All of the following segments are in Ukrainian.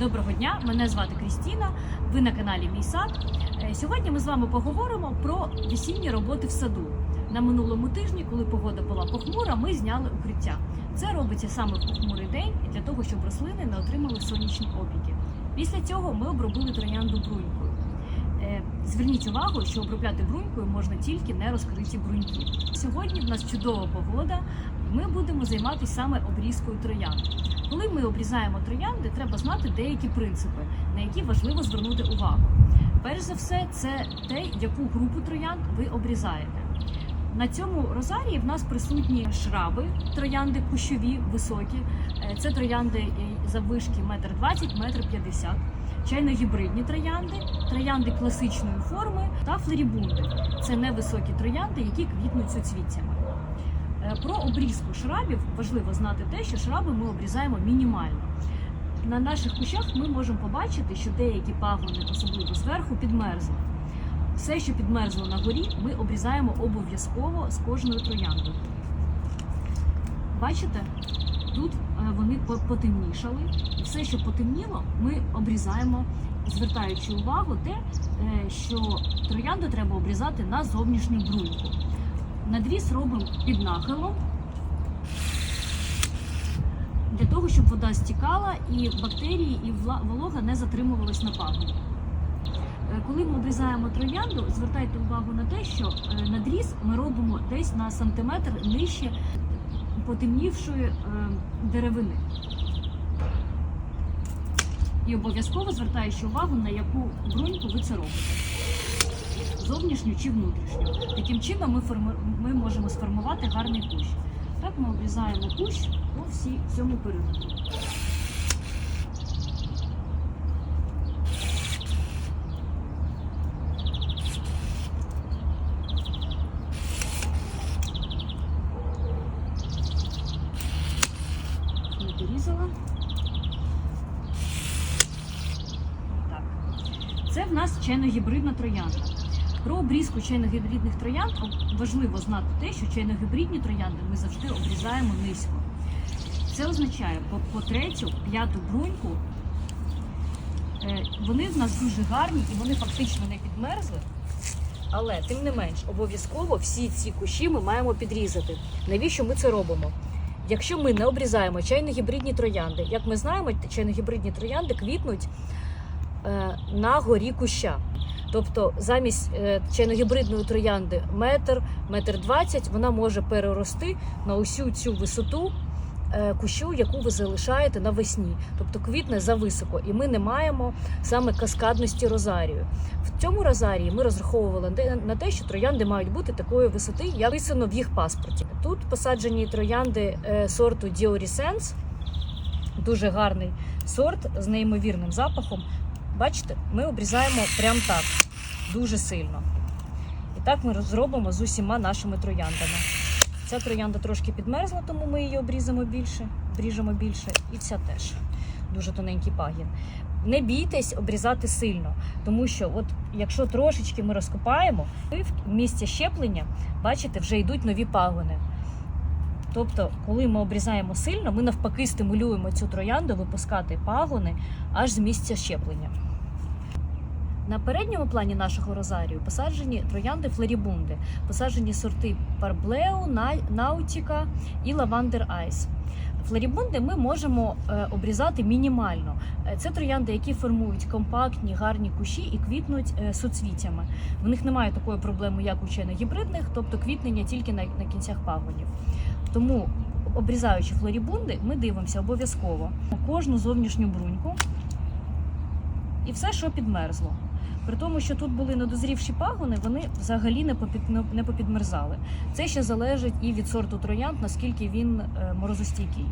Доброго дня, мене звати Крістіна. Ви на каналі Мій сад. Е, Сьогодні ми з вами поговоримо про весінні роботи в саду. На минулому тижні, коли погода була похмура, ми зняли укриття. Це робиться саме в похмурий день для того, щоб рослини не отримали сонячні опіки. Після цього ми обробили троянду брунькою. Е, Зверніть увагу, що обробляти брунькою можна тільки не розкриті бруньки. Сьогодні в нас чудова погода. Ми будемо займатися саме обрізкою троянд. Коли ми обрізаємо троянди, треба знати деякі принципи, на які важливо звернути увагу. Перш за все, це те, яку групу троянд ви обрізаєте. На цьому розарії в нас присутні шраби, троянди кущові, високі. Е, Це троянди е, заввишки 1,20 м, 1,50 м, чайно-гібридні троянди, троянди класичної форми та флерібунди. Це невисокі троянди, які квітнуть суцвіттями. Е, Про обрізку шрабів важливо знати те, що шраби ми обрізаємо мінімально. На наших кущах ми можемо побачити, що деякі пагони, особливо зверху, підмерзли. Все, що підмерзло на горі, ми обрізаємо обов'язково з кожною трояндою. Бачите? Тут е, вони потемнішали. І все, що потемніло, ми обрізаємо, звертаючи увагу те, е, що троянду треба обрізати на зовнішню бруньку. Надріз робимо під нахилом для того, щоб вода стікала і бактерії, і волога не затримувались на пагоні. Е, Коли ми обрізаємо троянду, звертайте увагу на те, що е, надріз ми робимо десь на сантиметр нижче потемнівшої е, деревини. І обов'язково звертаючи увагу, на яку бруньку ви це робите. Зовнішню чи внутрішню. Таким чином ми, форми... ми можемо сформувати гарний кущ. Так ми обрізаємо кущ по всій цьому периметру. Так. Це в нас чайно-гібридна троянда. Про обрізку чайно-гібридних троянд важливо знати те, що чайно-гібридні троянди ми завжди обрізаємо низько. Це означає по, по третю, п'яту бруньку. е, Вони в нас дуже гарні і вони фактично не підмерзли. Але тим не менш, обов'язково всі ці кущі ми маємо підрізати. Навіщо ми це робимо? Якщо ми не обрізаємо чайно-гібридні троянди, як ми знаємо, чайно-гібридні троянди квітнуть е, на горі куща. Тобто замість е, чайно-гібридної троянди метр, метр двадцять, вона може перерости на усю цю висоту е, кущу, яку ви залишаєте навесні. Тобто квітне зависоко, і ми не маємо саме каскадності розарію. В цьому розарії ми розраховували на те, що троянди мають бути такої висоти, як написано в їх паспорті. Тут посаджені троянди е, сорту Діорісенс, дуже гарний сорт з неймовірним запахом. Бачите, ми обрізаємо прямо так, дуже сильно. І так ми зробимо з усіма нашими трояндами. Ця троянда трошки підмерзла, тому ми її обрізаємо більше, обріжемо більше, і ця теж дуже тоненький пагін. Не бійтесь обрізати сильно, тому що, от якщо трошечки ми розкопаємо, в місці щеплення, бачите, вже йдуть нові пагони. Тобто, коли ми обрізаємо сильно, ми навпаки стимулюємо цю троянду випускати пагони аж з місця щеплення. На передньому плані нашого розарію посаджені троянди флорібунди, посаджені сорти Парблеу, Наутіка і Лавандер Айс. Флорібунди ми можемо е, обрізати мінімально. Е, Це троянди, які формують компактні, гарні кущі і квітнуть е, суцвіттями. В них немає такої проблеми, як у чайно-гібридних, тобто квітнення тільки на кінцях пагонів. Тому, обрізаючи флорібунди, ми дивимося обов'язково на кожну зовнішню бруньку і все, що підмерзло. При тому, що тут були недозрівші пагони, вони взагалі не не- попідмерзали. Це ще залежить і від сорту троянд, наскільки він е, морозостійкий.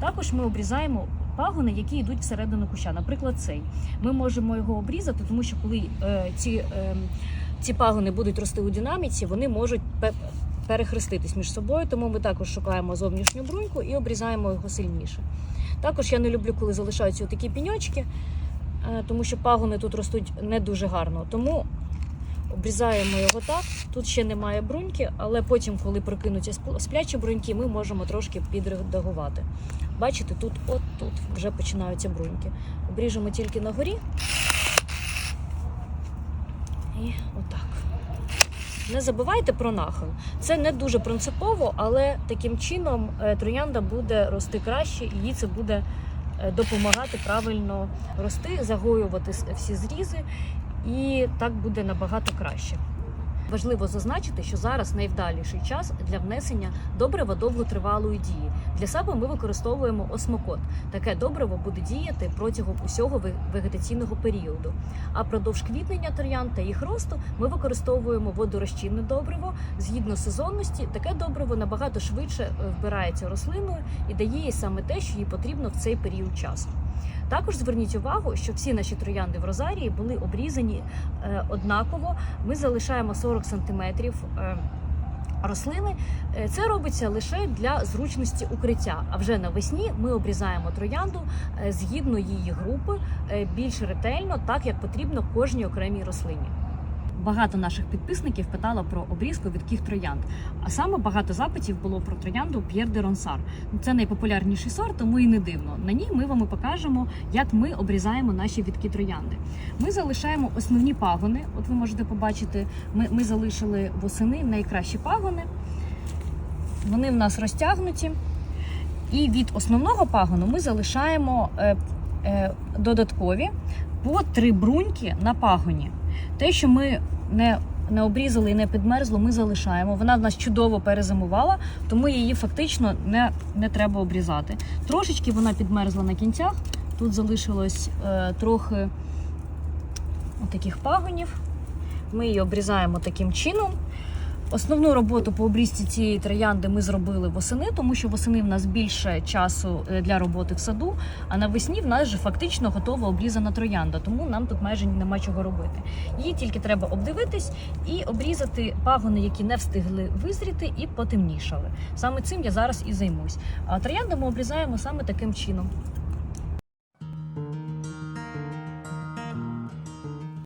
Також ми обрізаємо пагони, які йдуть всередину куща. Наприклад, цей. Ми можемо його обрізати, тому що коли е, ці, е, ці пагони будуть рости у динаміці, вони можуть перехреститись між собою, тому ми також шукаємо зовнішню бруньку і обрізаємо його сильніше. Також я не люблю, коли залишаються такі піньочки, е, тому що пагони тут ростуть не дуже гарно. Тому обрізаємо його так. Тут ще немає бруньки, але потім, коли прокинуться сплячі бруньки, ми можемо трошки підредагувати. Бачите, тут от тут вже починаються бруньки. Обріжемо тільки на горі. І отак. Не забувайте про нахил. Це не дуже принципово, але таким чином е, троянда буде рости краще, і їй це буде е, допомагати правильно рости, загоювати всі зрізи, і так буде набагато краще. Важливо зазначити, що зараз найвдаліший час для внесення добрива довготривалої дії. Для себе ми використовуємо осмокот. Таке добриво буде діяти протягом усього вегетаційного періоду. А продовж квітнення троянд та їх росту ми використовуємо водорозчинне добриво. Згідно сезонності, таке добриво набагато швидше е, вбирається рослиною і дає їй саме те, що їй потрібно в цей період часу. Також зверніть увагу, що всі наші троянди в розарії були обрізані е, однаково. Ми залишаємо 40 см е, рослини. Е, Це робиться лише для зручності укриття. А вже навесні ми обрізаємо троянду е, згідно її групи е, більш ретельно, так як потрібно кожній окремій рослині. Багато наших підписників питало про обрізку відких троянд. А саме багато запитів було про троянду П'єр де Ронсар. Це найпопулярніший сорт, тому і не дивно. На ній ми вам і покажемо, як ми обрізаємо наші відкі троянди. Ми залишаємо основні пагони. От ви можете побачити, ми, ми залишили восени найкращі пагони. Вони в нас розтягнуті. І від основного пагону ми залишаємо е, е, додаткові по три бруньки на пагоні. Те, що ми не, не обрізали і не підмерзло, ми залишаємо. Вона в нас чудово перезимувала, тому її фактично не, не треба обрізати. Трошечки вона підмерзла на кінцях. Тут залишилось е, трохи таких пагонів. Ми її обрізаємо таким чином. Основну роботу по обрізці цієї троянди ми зробили восени, тому що восени в нас більше часу е, для роботи в саду, а навесні в нас вже фактично готова обрізана троянда, тому нам тут майже нема чого робити. Її тільки треба обдивитись і обрізати пагони, які не встигли визріти і потемнішали. Саме цим я зараз і займусь. А троянди ми обрізаємо саме таким чином.